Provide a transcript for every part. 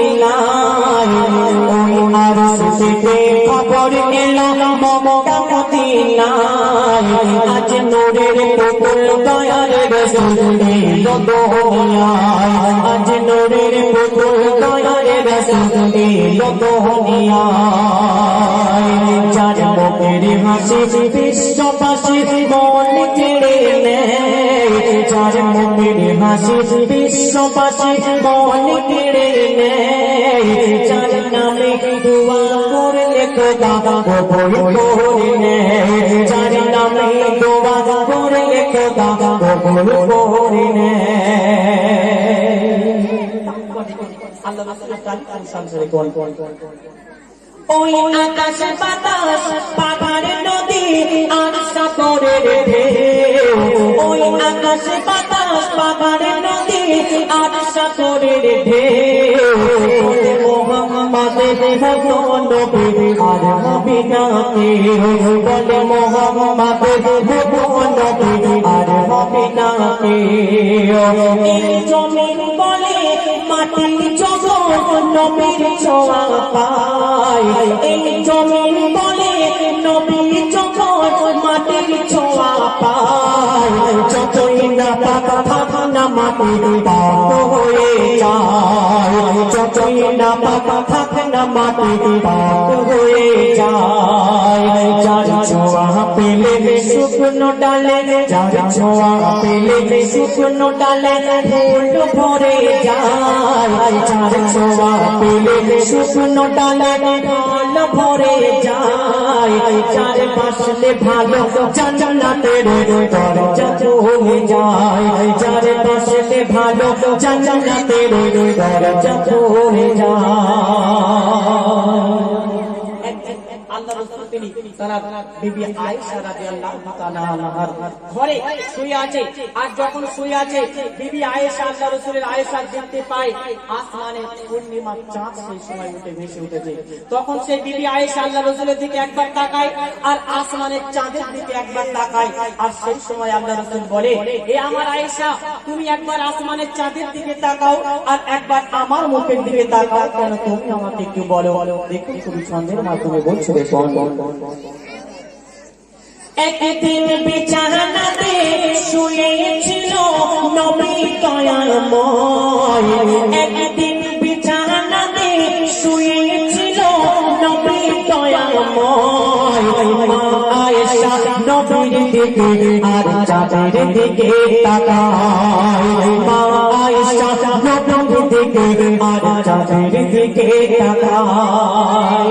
মদিনায় আরশ থেকে খবর এলো মক্কা মদিনায় আজ নূরের পুতুল দয়ার রসুল এলো দুনিয়ায় আজ নূরের পুতুল দয়ার রসুল এলো দুনিয়ায় যার মুখের মন কেড়ে নেয়। যার মুখের হাসি বিশ্ববাসী মন কেড়ে নেয় যার নামে দোয়া করলে খোদা কবুল করে নেয় যার নামে দোয়া করলে খোদা কবুল করে নেয় ওই আকাশ বাতাস পাহাড় নদী আর সাগরের ঢেউ ওই আকাশ বাতাস পাহাড় নদী আর সাগরের বলে মোহাম্মদের মতো নবী আর নবী না কেউ বলে মোহাম্মদের মতো নবী আর নবী না জমিন বলে মাটি জগৎ পায়। যতই না পাতা থাকা না মাটি পাপ হয়ে যায় যার পেলে শুকনো ডালে যার পেলে শুকনো ডালে ফুল ভরে যায় যার পেলে শুকনো ডালে ভরে যায় যার পাশে ভালো জান্নাতের দরজা চলে যায় যার পাশে ভালো জান্নাতের দরজা চলে যায়। তখন সেই বিবি আয়েশা, আল্লাহ রাসূলের দিকে একবার তাকায় আর আসমানের চাঁদের দিকে একবার তাকায়। আর সেই সময় আল্লাহ রাসূল বলে, এ আমার আয়েশা, তুমি একবার আসমানের চাঁদের দিকে তাকাও আর একবার আমার মুখের দিকে তাকাও। কেন তুমি আমাকে একটু বলো? দেখুন তুমি ছন্দের মাধ্যমে বলছো কোন একদিন বিছানাতে শুয়েছিল নবী দয়াময়। একদিন বিছানাতে শুয়েছিল নবী দয়াময়। মা আয়েশা নবীর দিকে আর চাঁদের দিকে তাকায়। মা আয়েশা নবীর দিকে আর চাঁদের দিকে তাকায়।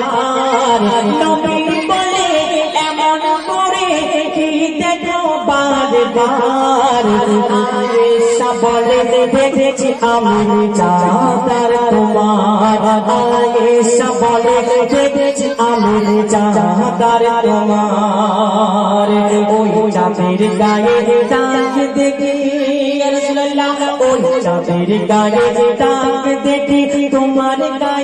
বারবার নবী বলে এমন করে কি দেখো বারবার আয়েশা বলে দেখেছি আমি চাঁদার তোমার আয়েশা বলে দেখেছি আমি চাঁদার তোমার ওই চাঁদের গায়ে দাগ দেখি ইয়া ওই চাঁদের গায়ে দাগ দেখি। তোমার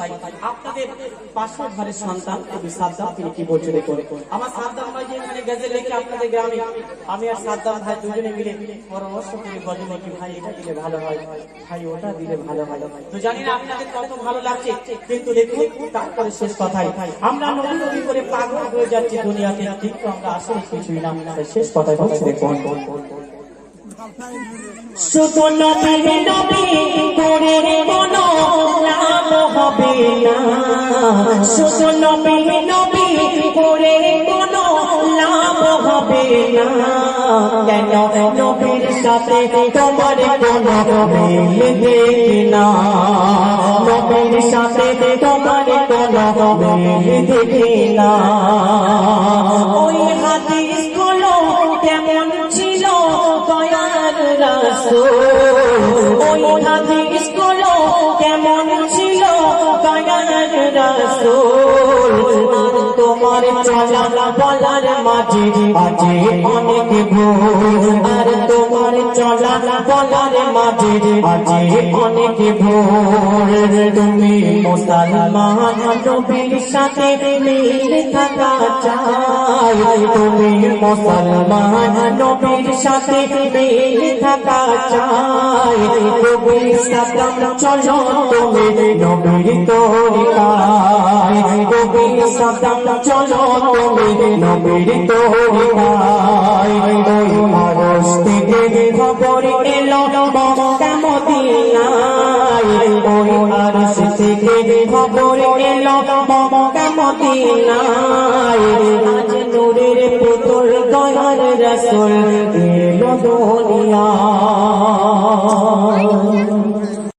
কথাই আপনাদের পাশের ঘরের সন্তান, কবি সাদ্দাম, তিনি কি বলছে দেখুন। আমার সাদ্দাম ভাই যে এখানে গেজে লেখে আপনাদের গ্রামে, আমি আর সাদ্দাম ভাই দুজনে মিলে পরামর্শ করে গজে লিখি ভাই, এটা দিলে ভালো হয়। ভাই, ওটা দিলে ভালো হয়। তো জানি না আপনাদের কত ভালো লাগছে, কিন্তু দেখুন, তারপরে শেষ কথাই। আমরা নবী নবী করে পাগল হয়ে যাচ্ছি দুনিয়াতে, কিন্তু আমরা আসলে কিছুই না। শেষ কথাই বলছি, দেখুন। শুধু নবী নবী করে কোনো লাভ হবে না তোমার কোনো মিল দেখি না? নবীর সাথে তোমার কোনো মিল দেখি না। ওই হাদিসগুলো কেমন ছিল? দয়ার রাসূল। ওই হাদিস গুলো তোমার চলা বলার মাঝে আছে অনেক ভুল আর তোমার চলা বলার মাঝে আছে অনেক ভুল তুমি মুসলমান, নবীর সাথে মিল থাকা চাই। তুমি মুসলমান, নবীর সাথে মিল থাকা চাই। নবীর সাদম চলো তুমি, নবীর তরিকায়। নবীর সাদম চলো তুমি নবীর তরিকায় ওই আরশ থেকে খবর এলো মক্কা মদিনায় ওই আরশ থেকে খবর এলো মক্কা মদিনায় আজ নূরের পুতুল দয়ার রাসূল এলো দুনিয়া